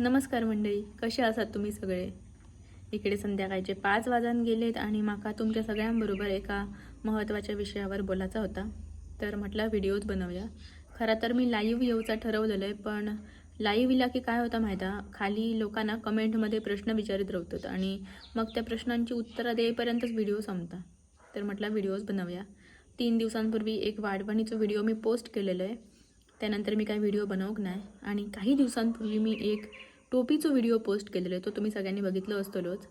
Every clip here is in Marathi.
नमस्कार मंडळी कसे आसात तुम्ही सगळे? इकडे संध्याकाळचे पाच वाजान गेलेत आणि माका तुमच्या सगळ्यांबरोबर एका महत्त्वाच्या विषयावर बोलायचा होता. तर म्हटलं व्हिडिओज बनवूया. खरं तर मी लाईव्ह येऊचा ठरवलेलं आहे पण लाईव्ह इला की काय होतं माहीत? खाली लोकांना कमेंटमध्ये प्रश्न विचारित राहतात आणि मग त्या प्रश्नांची उत्तरं देईपर्यंतच व्हिडिओ संपता. तर म्हटलं व्हिडिओज बनवूया. तीन दिवसांपूर्वी एक वाढवणीचा व्हिडिओ मी पोस्ट केलेलं आहे त्यानंतर मी काही व्हिडिओ बनवूक नाही. आणि काही दिवसांपूर्वी मी एक टोपीचं व्हिडिओ पोस्ट केलेलो आहे तो तुम्ही सगळ्यांनी बघितलं असतलोच.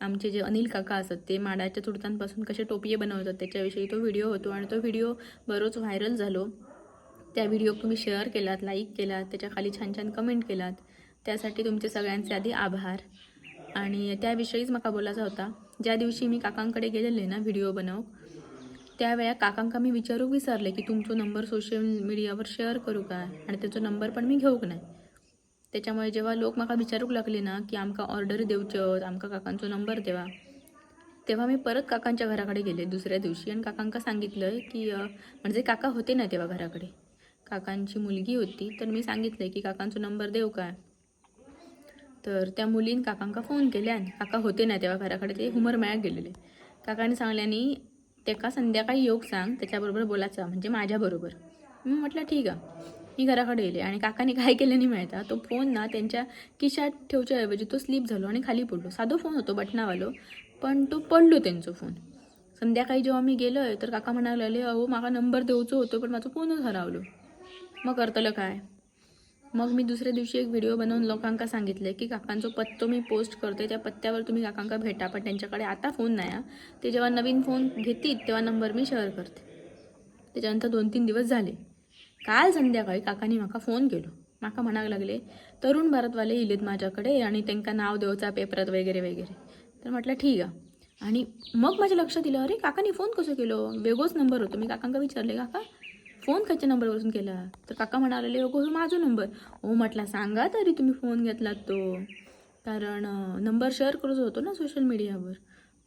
आमचे जे अनिल काका असतात ते माडाच्या चुडतांपासून कसे टोपिये बनवतात त्याच्याविषयी तो व्हिडिओ होतो आणि तो व्हिडिओ बरोच व्हायरल झालो. त्या व्हिडिओ तुम्ही शेअर केलात लाईक केलात त्याच्याखाली छान छान कमेंट केलात. त्यासाठी तुमचे सगळ्यांचे आधी आभार. आणि त्याविषयीच म्हाका बोलायचा होता ज्या दिवशी मी काकांकडे गेलेले ना व्हिडिओ बनव त्यावेळा काकांका मी विचारूक विसरले की तुमचो नंबर सोशल मीडियावर शेअर करू काय आणि त्याचो नंबर पण मी घेऊक नाही? त्याच्यामुळे जेव्हा लोक म्हाका विचारूक लागले ना की आमका ऑर्डर देवच्यो आमका काकांचो नंबर देवा तेव्हा मी परत काकांच्या घराकडे गेले दुसऱ्या दिवशी. आणि काकांका सांगितलं की म्हणजे काका होते ना तेव्हा घराकडे. काकांची मुलगी होती तर मी सांगितलं की काकांचो नंबर देऊ काय तर त्या मुलीन काकांका फोन केल्यान काका होते ना तेव्हा घराकडे ते हुमर मळ्याक गेलेले. काकांनी सांगल्यानी तेका संध्याकाळी योग सांग त्याच्याबरोबर बोलायचा म्हणजे माझ्याबरोबर. मी म्हटलं ठीक आहे मी घराकडे येले आणि काकाने काय केलं नाही माहिती तो फोन ना त्यांच्या खिशात ठेवच्या ऐवजी तो स्लिप झालो आणि खाली पडलो. साधो फोन होतो बटनावालो पण तो पडलो त्यांचो फोन. संध्याकाळी जेव्हा मी गेलो आहे तर काका म्हणायला लागले अहो माका नंबर देऊचो होतो पण माझा फोनच हरवलो. मग करतलं काय? मग मी दुसऱ्या दिवशी एक व्हिडिओ बनवून लोकांका सांगितले की काकांचो पत्तो मी पोस्ट करते त्या पत्त्यावर तुम्ही काकांका भेटा पण त्यांच्याकडे आता फोन नाही आहे ते जेव्हा नवीन फोन घेतील तेव्हा नंबर मी शेअर करते. त्याच्यानंतर दोन तीन दिवस झाले. काल संध्याकाळी काकांनी म्हाका फोन केलो. म्हाका म्हणाक लागले तरुण भारतवाले येलेत माझ्याकडे आणि त्यांना नाव देवचा पेपरात वगैरे वगैरे. तर म्हटलं ठीक आहे आणि मग माझ्या लक्षात दिलं अरे काकांनी फोन कसं केलो? वेगळोच नंबर होतो. मी काकांका विचारले काका फोन खयच्या नंबरवरून केला? तर काका म्हणाले अगो हो माझा नंबर. हो म्हटला सांगा तरी तुम्ही फोन घेतलात तो. कारण नंबर शेअर करत होतो ना सोशल मीडियावर.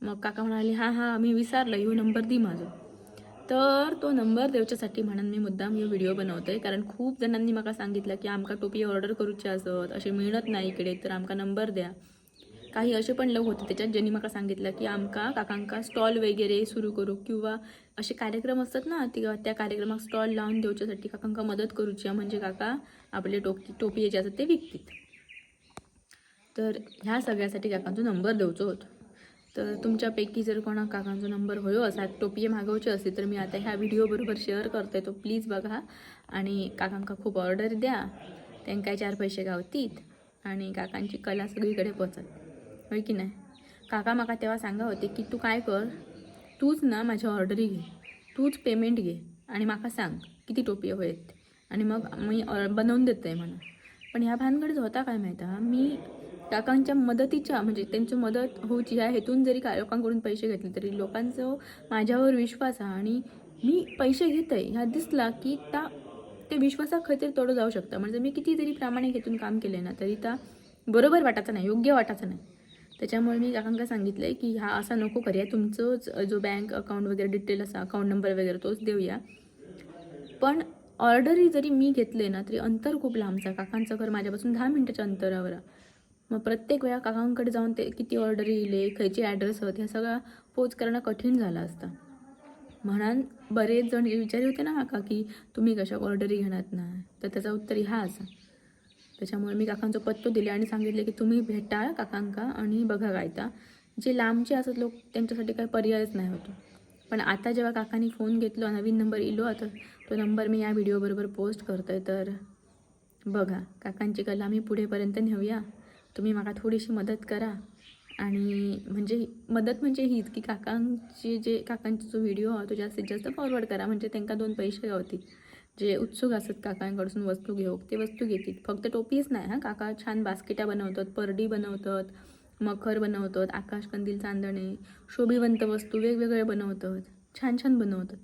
मग काका म्हणाले हां हां मी विसारलं यो नंबर दी माझा. तर तो नंबर देवच्यासाठी म्हणून मी मुद्दाम हे व्हिडिओ बनवते कारण खूप जणांनी म्हाका सांगितलं की आमका टोपी ऑर्डर करूची असत असे मिळत नाही इकडे तर आमका नंबर द्या. काही असे पण लोक होते त्याच्यात ज्यांनी मला सांगितलं की आमका काकांका स्टॉल वगैरे सुरू करू किंवा असे कार्यक्रम असतात ना ती त्या कार्यक्रमात स्टॉल लावून देऊच्यासाठी काकांका मदत करूची म्हणजे काका आपले टोपी टोपी जे असतात ते विकतील. तर ह्या सगळ्यासाठी काकांचा नंबर देऊचो होतो. तर तुमच्यापैकी जर कोणा काकांचा नंबर होयो असा टोपी मागवचे असेल तर मी आता ह्या व्हिडिओबरोबर शेअर करते तो प्लीज बघा. आणि काकांका खूप ऑर्डर द्या. त्यांना चार पैसे गावतीत. आणि काकांची कला सगळीकडे पोचत होय की नाही? काका माका तेव्हा सांगा होते की तू काय कर? तूच ना माझ्या ऑर्डरी घे. तूच पेमेंट घे. आणि माका सांग किती टोपी होयत. आणि मग मी ऑ- बनवून देते आहे म्हणून पण ह्या भानगडीत होता काय माहिती मी काकांच्या मदतीच्या म्हणजे त्यांची मदत होऊची ह्या हेतून जरी का लोकांकडून पैसे घेतले तरी लोकांचं माझ्यावर विश्वास आहे आणि मी पैसे घेत आहे ह्या दिसला की त्या ते विश्वासा खातीर तोडं जाऊ शकतं. म्हणजे मी किती जरी प्रामाणिक हेतून काम केले ना तरी त्या बरोबर वाटायचं नाही योग्य वाटायचं नाही. त्याच्यामुळे मी काकांका सांगितलं आहे की हा असा नको करूया. तुमचंच जो बँक अकाउंट वगैरे डिटेल असा अकाउंट नंबर वगैरे तोच देऊया. पण ऑर्डरी जरी मी घेतले ना तरी अंतर खूप लांबचं काकांचं घर माझ्यापासून दहा मिनटाच्या अंतरावर आहे. मग प्रत्येक वेळा काकांकडे जाऊन ते किती ऑर्डर येईल खयचे ॲड्रेस होत ह्या सगळा पोच करणं कठीण झालं असतं. म्हणून बरेच जण विचारी होते ना काका की तुम्ही कशा ऑर्डरी घेणार नाही? तर त्याचा उत्तर ह्या असा. त्याच्यामुळे मी काकांचा पत्तो दिले आणि सांगितले की तुम्ही भेटा काकांका आणि बघा गायता. जे लांबचे असत लोक त्यांच्यासाठी काही पर्यायच नाही होतो. पण आता जेव्हा काकांनी फोन घेतलो नवीन नंबर इलो आता तो नंबर मी या व्हिडिओबरोबर पोस्ट करतोय तर बघा काकांची कला मी पुढेपर्यंत नेऊया. तुम्ही मला थोडीशी मदत करा. आणि म्हणजे मदत म्हणजे हीच की काकांची जे काकांचा जो व्हिडिओ हा तो जास्तीत जास्त फॉरवर्ड करा. म्हणजे त्यांना दोन पैसे गावतील जे उत्सुक असतात काकांकडसून वस्तू घेऊ ते वस्तू घेतील. फक्त टोपीच नाही हां. काका छान बास्केटा बनवतात परडी बनवतात मखर बनवतात आकाशकंदील चांदणे शोभिवंत वस्तू वेगवेगळे बनवतात छान छान बनवतात.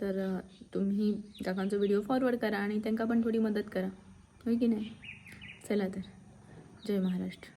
तर तुम्ही काकांचा व्हिडिओ फॉरवर्ड करा आणि त्यांना पण थोडी मदत करा. होय की नाही? चला तर. जय महाराष्ट्र.